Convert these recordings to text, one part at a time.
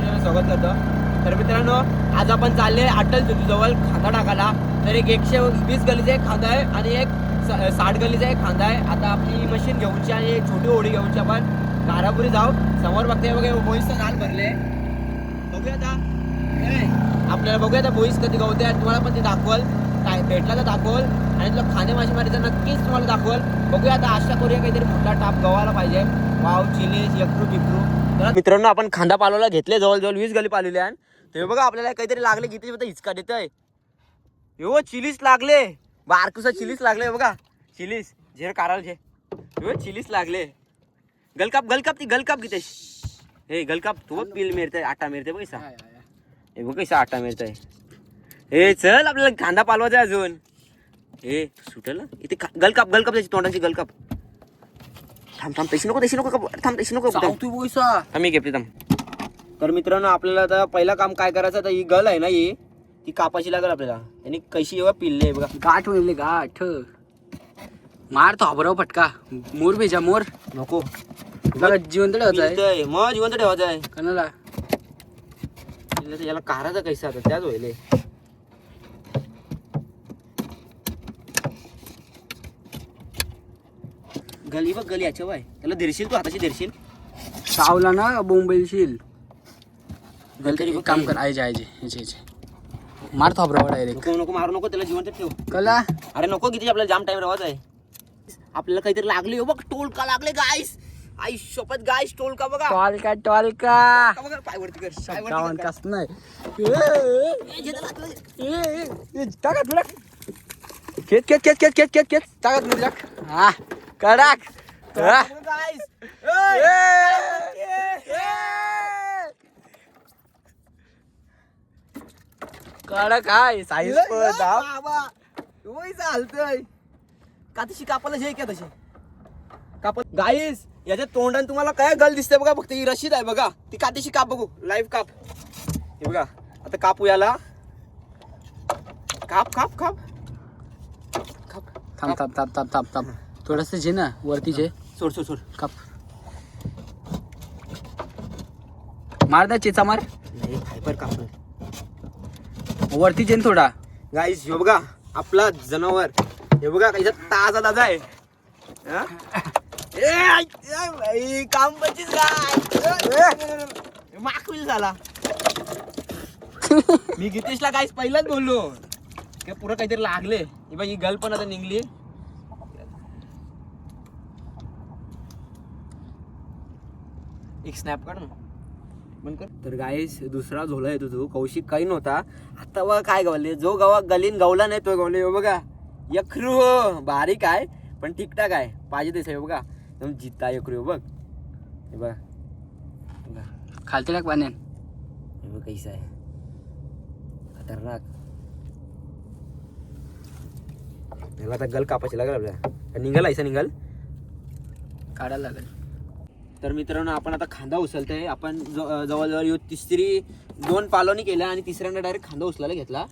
स्वागत करतो. तर मित्रांनो आज आपण चालले अटल जवळ खांदा टाकायला तर एक एकशे वीस गलीचा एक खांदा आहे आणि एक साठ गलीचा एक खांदा आहे. आता आपली मशीन घेऊनची आणि एक छोटी ओढी घेऊनची आपण. कारापुरी जाऊ. समोर बघते बघा बोईसचं नाल भरले बघूया आता. आपल्याला बघूया आता बोईस कधी गवते आणि तुम्हाला पण ते दाखवल. काय भेटला तर दाखवल. आणि तुला खाणे मासेमारीचं नक्कीच तुम्हाला दाखवल. बघूया आता आशा करूया काहीतरी मोठा टाप गव्हाला पाहिजे. वाव चिलेज यक्रू बिक्रू मित्रांनो आपण खांदा पालवला घेतले जवळजवळ वीस गली पालवले आहे ते बघा आपल्याला काहीतरी लागले किती बघा हिचका देत आहे हो चिलीस लागले. बारकुसा चिलीस लागले बघा. चिलीस झेर काराल झे. हो चिलीस लागले. गलकाप गलकाप ती गलकाप किती हे गलकाप तू पिल मिळते आटा मिळते पैसा हे बघ कैसा आटा मिळतंय हे चल आपल्याला कांदा पालवायचा आहे अजून. हे सुटेल? इथे गलकाप गलकाप त्याची तोंडाची गलकाप. थांब थांब तशी नको तशी नको का- थांब तशी नको थांब तू बोयसा थांब, मी घेते थांब. तर मित्रांनो आपल्याला आता पहिला काम काय करायचं आता ही गल आहे ना ही. ती कापाची लागेल आपल्याला. आणि कशी एवढा पिल्ले बघा. गाठ म्हणले गाठ. मार तो हबराव फटका. मोर भेजा मोर. नको. बघा जिवंत ठेवायचं आहे. पिलतंय. मग जिवंत ठेवायचं आहे. कणाला? पिल्लं तर याला काराचा कैसा आता त्याच होईल. गली बघ गली याच्या वाय. त्याला धीरशील तू हाताशी धीरशील सावला ना बोंबेलशील. गलतरी बघ. काम कर आयचे आयचे याचे याचे. मार हबराव डायरेक्ट नको नको मारू नको त्याला जिवंत ठेव. कला? अरे नको किती आपल्याला जाम टाइम राहायचा आहे. आपल्याला काहीतरी लागले हो बघ टोल का लागले गाईस आई शपथ गाईस टोल का बघा. टॉलका टॉलका. का बघा पाय वरती कर. गावन. कस नाही. ए, जिथं लागलं. टाका तुला. खेच खेच खेच खेच खेच खेच खेच. टाका तुला. हा. कडक. कडक हाय साईज चालतंय का तशी कापाला जे का तशी? कापत गाईस याच्या तोंडाने तुम्हाला काय गल दिसते बघा फक्त ही रशीद आहे बघा. ती कातीशी काप बघू? लाईव्ह काप. हे बघा आता कापू याला. काप काप. काप काप. थांब थांब थांब थांब थांब थांब. थोडस जे ना वरती जे सोड सोड सोड. काप. मार दा चेचा मार. नाही फायबर कापलं. वरती चेन थोडा. गाईस हे बघा आपला जनावर. हे बघा याच्यात ताजा ताजा आहे. हा? ए, आई, ए, बाई, काम बचीस गाय माकविल झाला. मी गितेशला गाईस पहिलाच बोललो. की पुरं काहीतरी लागले. ही बाई ही गल पण आता निघली. एक स्नॅप काढ ना. बंद कर. तर गाईस दुसरा झोला येतो तो कौशिक काही नव्हता. आता बघा काय गवले. जो गवा गलीन गवला नाही तो गवले. हो बघा. यखरू हो बारीक आहे पण ठीकठाक आहे. पाहिजे तसं आहे बघा. एकदम जिता यखरू बघ. हे बघा. बघा. खालती टाक पाण्यान हे बघ कैसा आहे. खतरनाक. बघ आता गल कापायची लागेल आपल्याला. निघाल ऐसा निघाल. काढायला लागेल. तर मित्रांनो आपण आता खांदा उचलतोय. आपण जवळजवळ येऊ तिसरी दोन पालोनी केल्या आणि तिसऱ्यांदा डायरेक्ट खांदा उचलायला घेतला.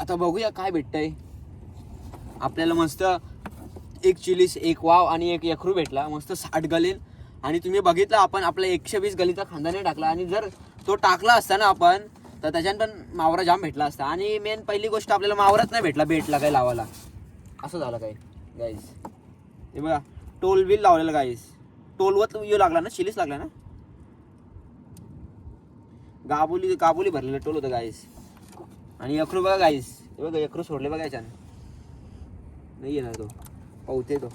आता बघूया काय भेटतंय. आपल्याला मस्त एक चिलीस एक वाव आणि एक यखरू भेटला. मस्त साठ गलीन आणि तुम्ही बघितलं आपण आपला एकशे वीस गलीचा खांदा नाही टाकला. आणि जर तो टाकला असता ना आपण तर त्याच्यात पण मावरा जाम भेटला असता. आणि मेन पहिली गोष्ट आपल्याला मावरात नाही भेटला भेटला काही लावायला. असं झालं काही गाईस हे बघा टोल बिल लावलेलं गाईस टोलवत येऊ लागला ना शिलीच लागला ना? गाबोली गाबोली भरलेलं टोल होतं गाईस आणि यखरू बघा गाईस हे बघा यखरू सोडले बघा याच्यानं. नाही येणार तो. पावते तो.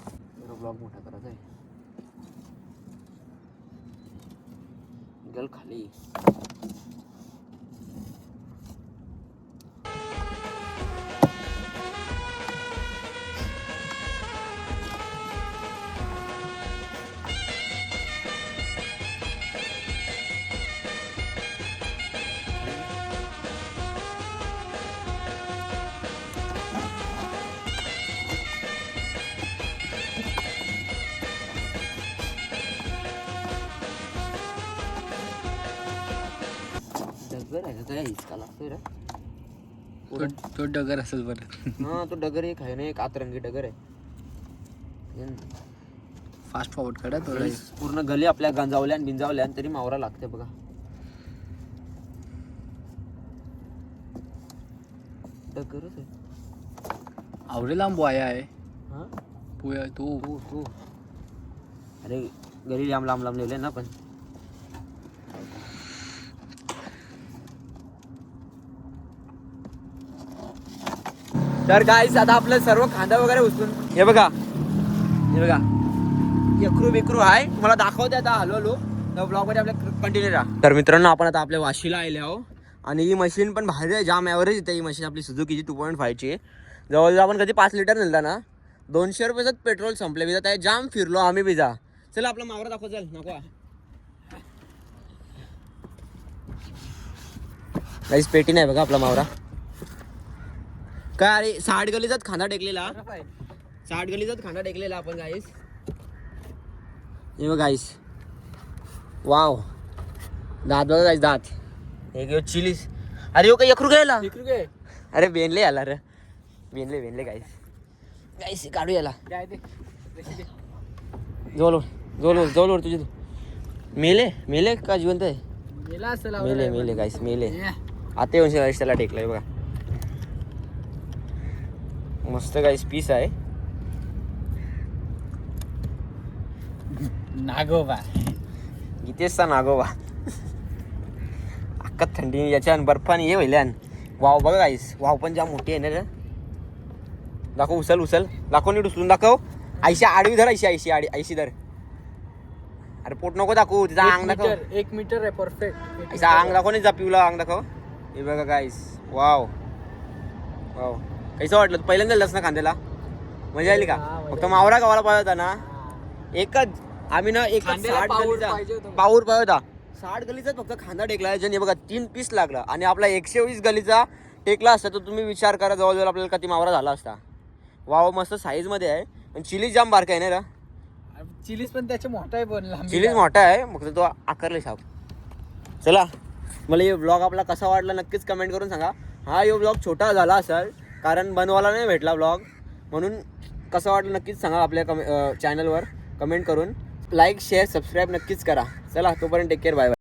ब्लॉग मोठा करायचा आहे. गल खाली. तो- डगर असेल बरं. हा तो डगर एक आहे ना एक आतरंगी डगर आहे. फास्ट फॉरवर्ड करा थोडं. पूर्ण गली आपल्या गंजावल्या आणि बिंजावल्या आणि तरी मावरा लागते बघा. डगरच आहे. आवडे लांब वाया आहे. हा? पोया तो. तो अरे गली लांब लांब लांब लिहिले ना पण तर गाईस आता आपलं सर्व खांदा वगैरे उचलून हे बघा. हे बघा. यक्रू बिक्रू आहे. तुम्हाला दाखवते आता हलो हलो तर ब्लॉगमध्ये आपल्या कंटिन्यू राहा. तर मित्रांनो आपण आता आपल्या वाशीला आले आहो आणि ही मशीन पण भारी आहे. जाम ॲव्हरेज येते ही मशीन आपली सुझुकीची टू पॉईंट फायची जवळजवळ आपण कधी पाच लिटर नेलता ना दोनशे रुपयाचं पेट्रोल संपले. बिजा त्या जाम फिरलो आम्ही बिजा चला आपला मावरा दाखव चल नको. काहीच पेटी नाही बघा आपला मावरा. काय अरे साठ गलीचाच खांदा टेकलेला. साठ गलीचाच खांदा टेकलेला आपण गाईस हे बघ गाईस वाव दात बघा गाईस दात. एक ह्यो चिलीस अरे यो काय यखरू गेला अरे बेनले आला रे. बेनले बेनले गाईस गाईस काढू याला. जोलोर जोलोर जोलोर तुझे मेले मेले का जिवंत आहे? मेले मेले गाईस मेले आता येऊन त्याला टेकलंय बघा. मस्त गाईस पीस आहे नागोबा इथेच नागोबा अक्का थंडी याच्यान बर्फाने ये व्हायल्यान वाव बघा गाईस वाव पण जाम मोठी आहे ना दाखव उचल उचल दाखव नीट उचलून दाखव आयशी आडवी धर आयशी आयशी आडी आयशी धर अरे पोट नको दाखवू तिचा अंग दाखव एक मीटर आहे परफेक्ट तिचा अंग दाखव नाही जा पिवला अंग दाखव हे बघा गाईस वाव वाव कैसं वाटलं? तू पहिल्यांदा लस ना खांद्याला? मजा आली का? फक्त मावरा गावाला पाहिजे होता ना? एकच आम्ही ना खांद्याला साठ पाऊर गलीचा. पाऊर पाहिजे होता. साठ गलीचा फक्त खांदा टेकला ज्याने बघा तीन पीस लागला. आणि आपला एकशे वीस गलीचा टेकला असता तर तुम्ही विचार करा जवळजवळ आपल्याला किती मावरा झाला असता. वाव मस्त साईजमध्ये आहे. पण चिली जाम बारका आहे ना रा? चिलीज पण त्याचे मोठा आहे चिलीज मोठा आहे. फक्त तो आकारले साप. चला. मला हे ब्लॉग आपला कसा वाटला नक्कीच कमेंट करून सांगा. हा यो ब्लॉग छोटा झाला असेल कारण बनवायला नाही भेटला ब्लॉग म्हणून कसं वाटलं नक्कीच सांगा आपल्या कमे चॅनलवर कमेंट करून. लाईक शेअर सबस्क्राईब नक्कीच करा. चला तोपर्यंत टेक केअर बाय बाय